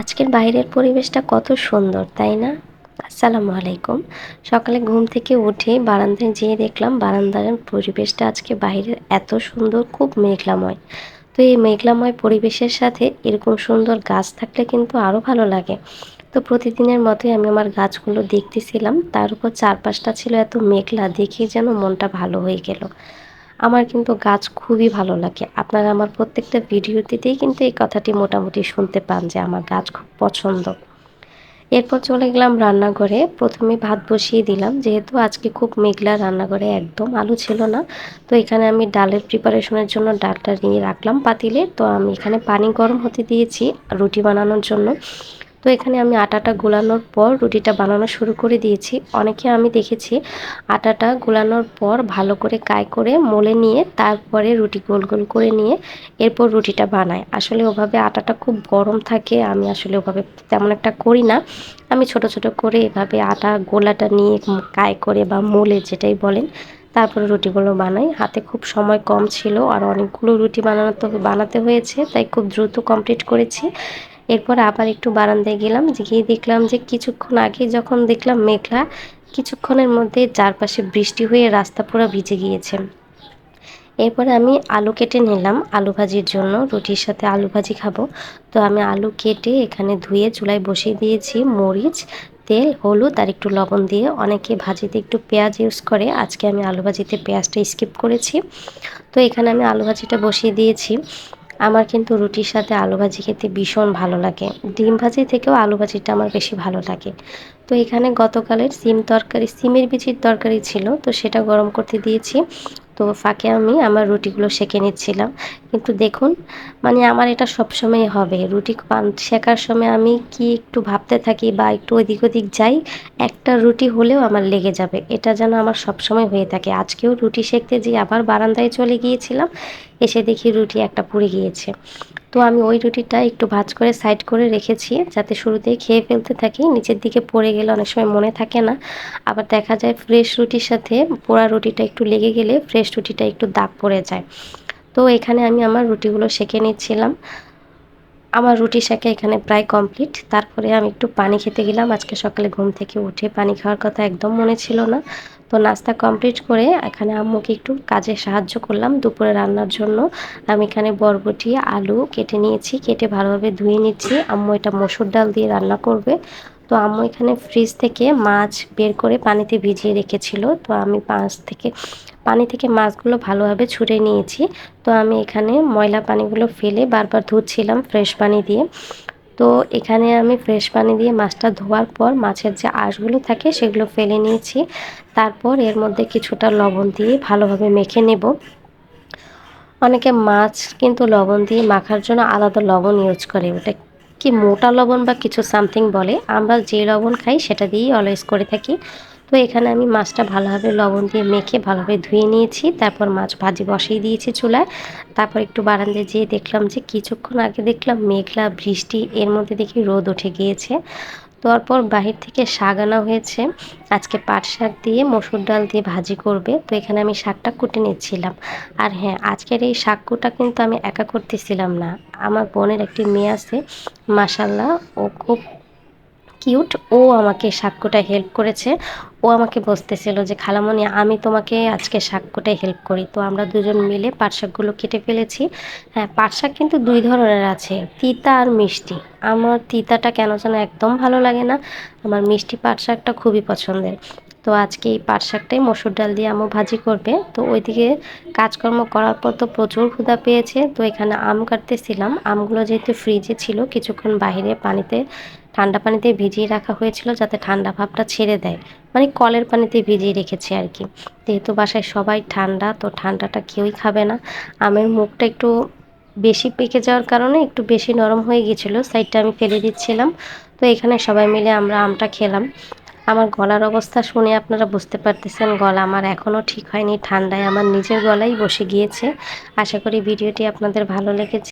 আজকের বাইরের পরিবেশটা কত সুন্দর, তাই না? আসসালামু আলাইকুম। সকালে ঘুম থেকে উঠে বারান্দায় যেয়ে দেখলাম বারান্দার পরিবেশটা আজকে বাইরের এত সুন্দর, খুব মেঘলাময়। তো এই মেঘলাময় পরিবেশের সাথে এরকম সুন্দর গাছ থাকলে কিন্তু আরও ভালো লাগে। তো প্রতিদিনের মতোই আমি আমার গাছগুলো দেখতেছিলাম, তার উপর চারপাশটা ছিল এত মেঘলা, দেখে যেন মনটা ভালো হয়ে গেল। আমার কিন্তু গাছ খুবই ভালো লাগে। আপনারা আমার প্রত্যেকটা ভিডিওতেই কিন্তু এই কথাটি মোটামুটি শুনতে পান যে আমার গাছ খুব পছন্দ। এরপর চলে গেলাম রান্নাঘরে। প্রথমে ভাত বসিয়ে দিলাম। যেহেতু আজকে খুব মেঘলা রান্নাঘরে একদম আলু ছিল না, তো এখানে আমি ডালের প্রিপারেশনের জন্য ডালটা নিয়ে রাখলাম পাতিলে। তো আমি এখানে পানি গরম হতে দিয়েছি রুটি বানানোর জন্য। তো এখানে আমি আটাটা গোলানোর পর রুটিটা বানানো শুরু করে দিয়েছি। অনেকে আমি দেখেছি আটাটা গোলানোর পর ভালো করে কায় করে মলে নিয়ে তারপরে রুটি গোল গোল করে নিয়ে এরপর রুটিটা বানায়। আসলে ওভাবে আটাটা খুব গরম থাকে, আমি আসলে ওভাবে তেমন একটা করি না। আমি ছোট ছোট করে এভাবে আটা গোলাটা নিয়ে কায় করে বা মোলে যেটাই বলেন, তারপরে রুটিগুলো বানাই। হাতে খুব সময় কম ছিল আর অনেকগুলো রুটি বানাতে বানাতে হয়েছে, তাই খুব দ্রুত কমপ্লিট করেছি। এরপর আবার একটু বারান্দায় গেলাম যে গিয়ে দেখলাম যে কিছুক্ষণ আগে যখন দেখলাম মেঘলা, কিছুক্ষণের মধ্যে চারপাশে বৃষ্টি হয়ে রাস্তা পুরো ভিজে গিয়েছে। এরপরে আমি আলু কেটে নিলাম আলু ভাজির জন্য, রুটির সাথে আলু ভাজি খাব। তো আমি আলু কেটে এখানে ধুয়ে চুলায় বসিয়ে দিয়েছি মরিচ, তেল, হলুদ আর একটু লবণ দিয়ে। অনেকে ভাজিতে একটু পেঁয়াজ ইউজ করে, আজকে আমি আলু ভাজিতে পেঁয়াজটা স্কিপ করেছি। তো এখানে আমি আলু ভাজিটা বসিয়ে দিয়েছি। আমার কিন্তু রুটির সাথে আলু ভাজি খেতে ভীষণ ভালো লাগে। ডিম ভাজি থেকেও আলু ভাজিটা আমার বেশি ভালো লাগে। তো এখানে গতকালের সিম তরকারি, সিমের বিচির তরকারি ছিল, তো সেটা গরম করতে দিয়েছি। তো ফাঁকে আমি আমার রুটিগুলো সেঁকে নিচ্ছিলাম। কিন্তু দেখুন মানে আমার এটা সবসময় হবে। রুটি পান শেখার সময় আমি কি একটু ভাবতে থাকি বা একটু ওদিক ওদিক যাই, একটা রুটি হলেও আমার লেগে যাবে। এটা যেন আমার সবসময় হয়ে থাকে। আজকেও রুটি শেখতে যে আবার বারান্দায় চলে গিয়েছিলাম, এসে দেখি রুটি একটা পুড়ে গিয়েছে। তো আমি ওই রুটিটা একটু ভাজ করে সাইড করে রেখেছি যাতে শুরুতেই খেয়ে ফেলতে থাকি। নিচের দিকে পড়ে গেলে অনেক সময় মনে থাকে না। আবার দেখা যায় ফ্রেশ রুটির সাথে পোড়া রুটিটা একটু লেগে গেলে ফ্রেশ রুটিটা একটু দাগ পড়ে যায়। তো এখানে আমি আমার রুটিগুলো সেঁকে নিচ্ছিলাম। আমার রুটি শাকে এখানে প্রায় কমপ্লিট তারপরে আমি একটু পানি খেতে গেলাম। আজকে সকালে ঘুম থেকে উঠে পানি খাওয়ার কথা একদম মনে ছিল না। তো নাস্তা কমপ্লিট করে এখানে আম্মুকে একটু কাজে সাহায্য করলাম দুপুরে রান্নার জন্য। আমি এখানে বরবটি, আলু কেটে নিয়েছি, কেটে ভালোভাবে ধুয়ে নিচ্ছি। আম্মু এটা মসুর ডাল দিয়ে রান্না করবে। তো আম্মু এখানে ফ্রিজ থেকে মাছ বের করে পানিতে ভিজিয়ে রেখেছিল। তো আমি পাঁচ থেকে, পানি থেকে মাছগুলো ভালোভাবে ছুটে নিয়েছি। তো আমি এখানে ময়লা পানিগুলো ফেলে বারবার ধুচ্ছিলাম ফ্রেশ পানি দিয়ে। তো এখানে আমি ফ্রেশ পানি দিয়ে মাছটা ধোয়ার পর মাছের যে আঁশগুলো থাকে সেগুলো ফেলে নিয়েছি। তারপর এর মধ্যে কিছুটা লবণ দিয়ে ভালোভাবে মেখে নেব। অনেকে মাছ কিন্তু লবণ দিয়ে মাখার জন্য আলাদা লবণ ইউজ করে, ওটা কি মোটা লবণ বা কিছু সামথিং বলে, আমরা যে লবণ খাই সেটা দিয়েই অলওয়েজ করে থাকি। তো এখানে আমি মাছটা ভালোভাবে লবণ দিয়ে মেখে ভালোভাবে ধুয়ে নিয়েছি, তারপর মাছ ভাজি বসিয়ে দিয়েছি চুলায়। তারপর একটু বারান্দায় যেয়ে দেখলাম যে কিছুক্ষণ আগে দেখলাম মেঘলা বৃষ্টি, এর মধ্যে দেখি রোদ উঠে গিয়েছে। তারপর বাহির থেকে শাক আনা হয়েছে। আজকে পাট শাক দিয়ে মসুর ডাল দিয়ে ভাজি করবে। তো এখানে আমি শাকটা কুটে নিচ্ছিলাম। আর হ্যাঁ আজকের এই শাক কুটা কিন্তু আমি একা করতেছিলাম না। আমার বোনের একটি মেয়ে আছে মাসাল্লাহ ও খুব কিউট ও আমাকে সাক্ষ্যটায় হেল্প করেছে। ও আমাকে বসতেছিল যে, খালামণি, আমি তোমাকে আজকে সাক্ষ্যটায় হেল্প করি। তো আমরা দুজন মিলে পাট শাকগুলো কেটে ফেলেছি। হ্যাঁ পাট শাক কিন্তু দুই ধরনের আছে, তিতা আর মিষ্টি। আমার তিতাটা কেন যেন একদম ভালো লাগে না। আমার মিষ্টি পাট শাকটা খুবই পছন্দের। তো আজকে এই পাট শাকটাই মসুর ডাল দিয়ে আমও ভাজি করবে। তো ওইদিকে কাজকর্ম করার পর তো প্রচুর ক্ষুধা পেয়েছে। তো এখানে আম কাটতেছিলাম। আমগুলো যেহেতু ফ্রিজে ছিল, কিছুক্ষণ বাইরে পানিতে ঠান্ডা পানিতে ভিজিয়ে রাখা হয়েছিল যাতে ঠান্ডা ভাবটা ছেড়ে দেয়। মানে কলের পানিতে ভিজিয়ে রেখেছি আর কি। যেহেতু বাসায় সবাই ঠান্ডা, তো ঠান্ডাটা কেউই খাবে না। আমের মুখটা একটু বেশি পেকে যাওয়ার কারণে একটু বেশি নরম হয়ে গিয়েছিল সাইডটা আমি ফেলে দিচ্ছিলাম। তো এখানে সবাই মিলে আমরা আমটা খেলাম। আমার গলার অবস্থা শুনে আপনারা বুঝতে পারতেছেন, গলা আমার এখনও ঠিক হয়নি। ঠান্ডায় আমার নিজের গলাই বসে গিয়েছে। আশা করি ভিডিওটি আপনাদের ভালো লেগেছে।